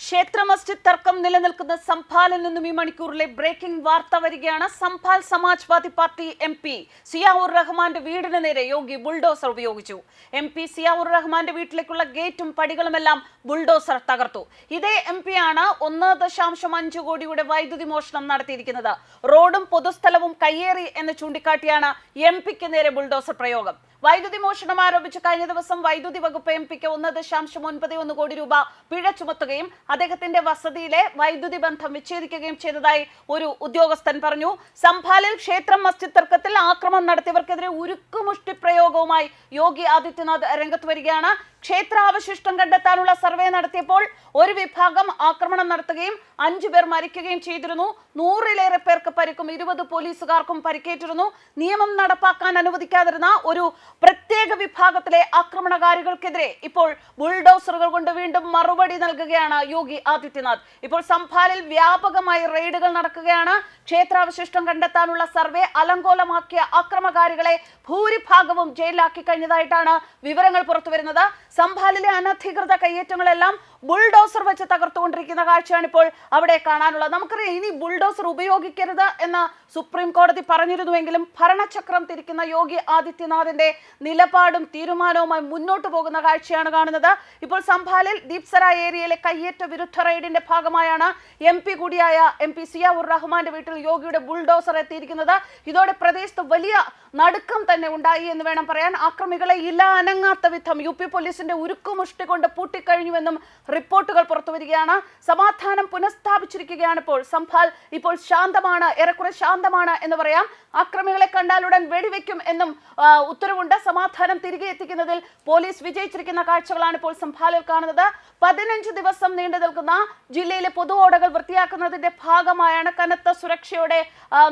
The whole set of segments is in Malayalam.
ക്ഷേത്ര മസ്ജിദ് തർക്കം നിലനിൽക്കുന്ന സംഭാലിൽ നിന്നും ഈ മണിക്കൂറിലെ ബ്രേക്കിംഗ് വാർത്ത വരികയാണ്. Sambhal Samajwadi party M P Ziaur റഹ്മാന്റെ വീടിന് നേരെ യോഗി ബുൾഡോസർ ഉപയോഗിച്ചു. എം പി സിയാവുർ റഹ്മാന്റെ വീട്ടിലേക്കുള്ള ഗേറ്റും പടികളുമെല്ലാം ബുൾഡോസർ തകർത്തു. ഇതേ എം പി ആണ് ഒന്ന് ദശാംശം അഞ്ച് കോടിയുടെ വൈദ്യുതി മോഷണം നടത്തിയിരിക്കുന്നത്. റോഡും പൊതുസ്ഥലവും കയ്യേറി എന്ന് ചൂണ്ടിക്കാട്ടിയാണ് എം പിക്ക് നേരെ ബുൾഡോസർ പ്രയോഗം. വൈദ്യുതി മോഷണം ആരോപിച്ച് കഴിഞ്ഞ ദിവസം വൈദ്യുതി വകുപ്പ് എം പിക്ക് ഒന്ന് ദശാംശം ഒൻപത് ഒന്ന് കോടി രൂപ പിഴ ചുമത്തുകയും അദ്ദേഹത്തിന്റെ വസതിയിലെ വൈദ്യുതി ബന്ധം വിച്ഛേദിക്കുകയും ചെയ്തതായി ഒരു ഉദ്യോഗസ്ഥൻ പറഞ്ഞു. സംഭാലിൽ ക്ഷേത്രം മസ്ജിദ് തർക്കത്തിൽ ആക്രമണം നടത്തിയവർക്കെതിരെ ഉരുക്കുമുഷ്ടി പ്രയോഗവുമായി യോഗി ആദിത്യനാഥ് രംഗത്ത് വരികയാണ്. ക്ഷേത്രാവശിഷ്ടം കണ്ടെത്താനുള്ള സർവേ നടത്തിയപ്പോൾ ഒരു വിഭാഗം ആക്രമണം നടത്തുകയും അഞ്ചു പേർ മരിക്കുകയും ചെയ്തിരുന്നു. നൂറിലേറെ പേർക്ക് പരിക്കും ഇരുപത് പോലീസുകാർക്കും പരിക്കേറ്റിരുന്നു. നിയമം നടപ്പാക്കാൻ അനുവദിക്കാതിരുന്ന ഒരു പ്രത്യേക വിഭാഗത്തിലെ ആക്രമണകാരികൾക്കെതിരെ ഇപ്പോൾ ബുൾഡോസറുകൾ കൊണ്ട് വീണ്ടും മറുപടി നൽകുകയാണ് യോഗി ആദിത്യനാഥ്. ഇപ്പോൾ സംഭാലിൽ വ്യാപകമായി റെയ്ഡുകൾ നടക്കുകയാണ്. ക്ഷേത്രാവശിഷ്ടം കണ്ടെത്താനുള്ള സർവേ അലങ്കോലമാക്കിയ ആക്രമകാരികളെ ഭൂരിഭാഗവും ജയിലിലാക്കി കഴിഞ്ഞതായിട്ടാണ് വിവരങ്ങൾ പുറത്തുവരുന്നത്. സംഭാലിലെ അനധികൃത കയ്യേറ്റങ്ങളെല്ലാം ബുൾഡോസർ വെച്ച് തകർത്തുകൊണ്ടിരിക്കുന്ന കാഴ്ചയാണ് ഇപ്പോൾ അവിടെ കാണാനുള്ളത്. നമുക്കറിയാം ഇനി ബുൾഡോസർ ഉപയോഗിക്കരുത് എന്ന് സുപ്രീം കോടതി പറഞ്ഞിരുന്നുവെങ്കിലും ഭരണചക്രം തിരിക്കുന്ന യോഗി ആദിത്യനാഥിന്റെ നിലപാടും തീരുമാനവുമായി മുന്നോട്ട് പോകുന്ന കാഴ്ചയാണ് കാണുന്നത്. ഇപ്പോൾ സംഭാലിൽ ദീപ്സര ഏരിയയിലെ കയ്യേറ്റ വിരുദ്ധ റെയ്ഡിന്റെ ഭാഗമായാണ് എം പി കൂടിയായ എം പി സിയാവുർ റഹ്മാന്റെ വീട്ടിൽ യോഗിയുടെ ബുൾഡോസർ എത്തിയിരിക്കുന്നത്. ഇതോടെ പ്രദേശത്ത് വലിയ നടുക്കം തന്നെ ഉണ്ടായി എന്ന് വേണം പറയാൻ. ആക്രമികളെ ഇല്ല അനങ്ങാത്ത വിധം യു പി പോലീസിന്റെ ഉരുക്കുമുഷ്ടി കൊണ്ട് പൂട്ടിക്കഴിഞ്ഞുവെന്നും റിപ്പോർട്ടുകൾ പുറത്തുവരികയാണ് സമാധാനം പുനഃസ്ഥാപിച്ചിരിക്കുകയാണ് ഇപ്പോൾ. സംഭാൽ ഇപ്പോൾ ശാന്തമാണ്. ഏറെക്കുറെ ശാന്തമാണ് എന്ന് പറയാം. ആക്രമികളെ കണ്ടാലുടൻ വെടിവെക്കും എന്നും ഉത്തരവുണ്ട്. സമാധാനം തിരികെ എത്തിക്കുന്നതിൽ പോലീസ് വിജയിച്ചിരിക്കുന്ന കാഴ്ചകളാണ് ഇപ്പോൾ സംഭാലിൽ കാണുന്നത്. പതിനഞ്ച് ദിവസം നീണ്ടു നിൽക്കുന്ന ജില്ലയിലെ പൊതു ഓടകൾ വൃത്തിയാക്കുന്നതിന്റെ ഭാഗമായാണ് കനത്ത സുരക്ഷയോടെ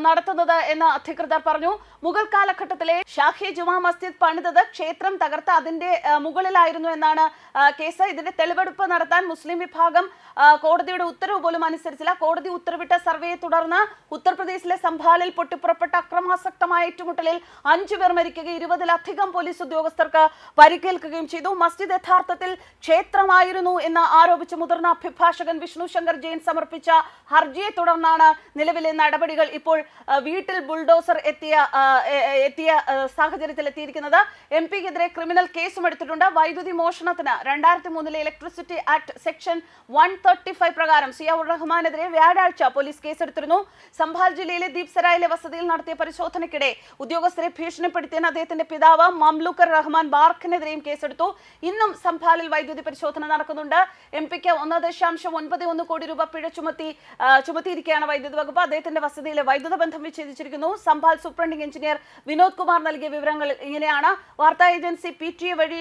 നടത്തുന്നത് എന്ന് അധികൃതർ പറഞ്ഞു. മുഗൾ കാലഘട്ടത്തിലെ ഷാഹി ജുമാ മസ്ജിദ് പണിതത് ക്ഷേത്രം തകർത്ത് അതിന്റെ മുകളിലായിരുന്നു എന്നാണ് കേസ്. ഇതിന്റെ തെളിവെടുപ്പ് നടത്താൻ മുസ്ലിം വിഭാഗം കോടതിയുടെ ഉത്തരവ് പോലും അനുസരിച്ചില്ല. കോടതി ഉത്തരവിട്ട സർവേയെ തുടർന്ന് ഉത്തർപ്രദേശിലെ സംഭാലിൽ പൊട്ടിപ്പുറപ്പെട്ട അക്രമാസക്തമായ ഏറ്റുമുട്ടലിൽ അഞ്ചു പേർ മരിക്കുകയും ഇരുപതിലധികം പോലീസ് ഉദ്യോഗസ്ഥർക്ക് പരിക്കേൽക്കുകയും ചെയ്തു. മസ്ജിദ് യഥാർത്ഥത്തിൽ ക്ഷേത്രമായിരുന്നു എന്ന് ആരോപിച്ച് മുതിർന്ന അഭിഭാഷകൻ വിഷ്ണു ശങ്കർ ജെയിൻ സമർപ്പിച്ച ഹർജിയെ തുടർന്നാണ് നിലവിലെ നടപടികൾ ഇപ്പോൾ വീട്ടിൽ ബുൾഡോസർ എത്തിയ എത്തിയ സാഹചര്യത്തിൽ എത്തിയിരിക്കുന്നത്. എം പിക്കെതിരെ ക്രിമിനൽ കേസും എടുത്തിട്ടുണ്ട്. വൈദ്യുതി മോഷണത്തിന് രണ്ടായിരത്തി മൂന്നിലെ electricity act section one thirty five പ്രകാരം സിയാവുർ റഹ്മാനെതിരെ വ്യാഴാഴ്ച പോലീസ് കേസെടുത്തിരുന്നു. സംഭാൽ ജില്ലയിലെ ദീപ്സരായിലെ വസതിയിൽ നടത്തിയ പരിശോധനയ്ക്കിടെ ഉദ്യോഗസ്ഥരെ ഭീഷണിപ്പെടുത്തിയെന്ന് അദ്ദേഹത്തിന്റെ പിതാവ് മംലൂക്കർ റഹ്മാൻ ബാർഖിനെതിരെയും കേസെടുത്തു. ഇന്നും സംഭാലിൽ വൈദ്യുതി പരിശോധന നടക്കുന്നുണ്ട്. എം പിക്ക് ഒന്ന് ദശാംശം ഒൻപത് ഒന്ന് കോടി രൂപ പിഴ ചുമത്തി ചുമത്തിയിരിക്കുകയാണ് വൈദ്യുതി വകുപ്പ്. അദ്ദേഹത്തിന്റെ വസതിയിലെ വൈദ്യുത ബന്ധം വിച്ഛേദിച്ചിരിക്കുന്നു. സംഭാൽ സൂപ്രണ്ടിംഗ് എഞ്ചിനീയർ വിനോദ് കുമാർ നൽകിയ വിവരങ്ങൾ ഇങ്ങനെയാണ്. വാർത്താ ഏജൻസി പി ടി എ വഴി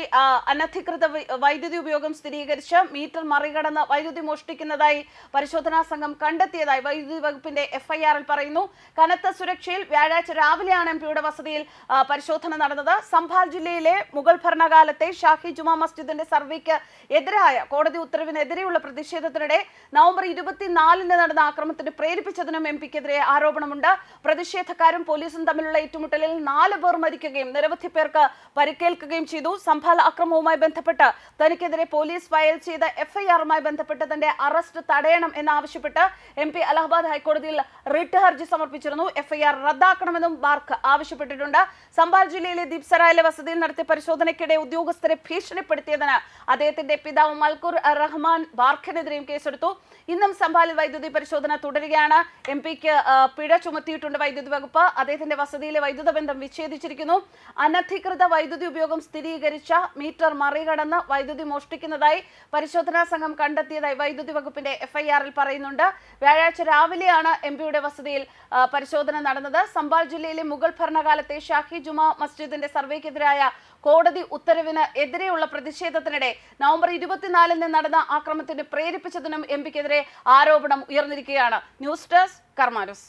അനധികൃത വൈദ്യുതി ഉപയോഗം സ്ഥിരീകരിച്ച് മീറ്റർ മറികടന്ന് വൈദ്യുതി മോഷ്ടിക്കുന്നതായി പരിശോധനാ സംഘം കണ്ടെത്തിയതായി വൈദ്യുതി വകുപ്പിന്റെ എഫ്ഐആറിൽ പറയുന്നു. കനത്ത സുരക്ഷയിൽ വ്യാഴാഴ്ച രാവിലെയാണ് എം പിയുടെ വസതിയിൽ പരിശോധന നടന്നത്. സംഭാൽ ജില്ലയിലെ മുഗൾ ഭരണകാലത്തെ ഷാഹി ജുമാ മസ്ജിദിന്റെ സർവേക്ക് എതിരായ കോടതി ഉത്തരവിനെതിരെയുള്ള പ്രതിഷേധത്തിനിടെ നവംബർ ഇരുപത്തിനാലിന് നടന്ന ആക്രമണത്തിന് പ്രേരിപ്പിച്ചതിനും എം പിക്കെതിരെ ആരോപണമുണ്ട്. പ്രതിഷേധക്കാരും പോലീസും തമ്മിലുള്ള ഏറ്റുമുട്ടലിൽ നാല് പേർ മരിക്കുകയും നിരവധി പേർക്ക് പരിക്കേൽക്കുകയും ചെയ്തു. സംഭാൽ അക്രമവുമായി ബന്ധപ്പെട്ട് തനിക്കെതിരെ പോലീസ് ഫയൽ ചെയ്ത എഫ്ഐആറുമായി ബന്ധപ്പെട്ട് തന്റെ അറസ്റ്റ് തടയണം എന്നാവശ്യപ്പെട്ട് എം പി അലഹബാദ് ഹൈക്കോടതിയിൽ റിട്ട് ഹർജി സമർപ്പിച്ചിരുന്നു. എഫ്ഐആർ റദ്ദാക്കണമെന്നും ബാർക്ക് ആവശ്യപ്പെട്ടിട്ടുണ്ട്. സംബാൽ ജില്ലയിലെ ദീപ്സറായിലെ വസതിയിൽ നടത്തിയ പരിശോധനയ്ക്കിടെ ഉദ്യോഗസ്ഥരെ ഭീഷണിപ്പെടുത്തിയതിന് അദ്ദേഹത്തിന്റെ പിതാവ് മൽക്കൂർ റഹ്മാൻ ബാർഖിനെതിരെയും കേസെടുത്തു. ഇന്നും സംബാലിൽ വൈദ്യുതി പരിശോധന തുടരുകയാണ്. എം പിക്ക് പിഴ ചുമത്തിയിട്ടുണ്ട് വൈദ്യുതി വകുപ്പ്. അദ്ദേഹത്തിന്റെ വസതിയിലെ വൈദ്യുത ബന്ധം വിച്ഛേദിച്ചിരിക്കുന്നു. അനധികൃത വൈദ്യുതി ഉപയോഗം സ്ഥിരീകരിച്ച മീറ്റർ മറികടന്ന് വൈദ്യുതി മോഷ്ടിക്കുന്നതായി പരിശോധനാ സംഘം കണ്ടെത്തിയതായി വൈദ്യുതി വകുപ്പിന്റെ എഫ്ഐആറിൽ പറയുന്നുണ്ട്. വ്യാഴാഴ്ച രാവിലെയാണ് എം പിയുടെ വസതിയിൽ പരിശോധന നടന്നത്. സംബാൽ ജില്ലയിലെ മുഗൾ ഭരണകാലത്തെ ഷാഹി ജുമാ മസ്ജിദിന്റെ സർവേക്കെതിരായ കോടതി ഉത്തരവിന് എതിരെയുള്ള പ്രതിഷേധത്തിനിടെ നവംബർ ഇരുപത്തിനാലിന് നടന്ന ആക്രമണത്തിന് പ്രേരിപ്പിച്ചതിനും എം പിക്കെതിരെ ആരോപണം ഉയർന്നിരിക്കുകയാണ്. News desk കർമാനൂസ്.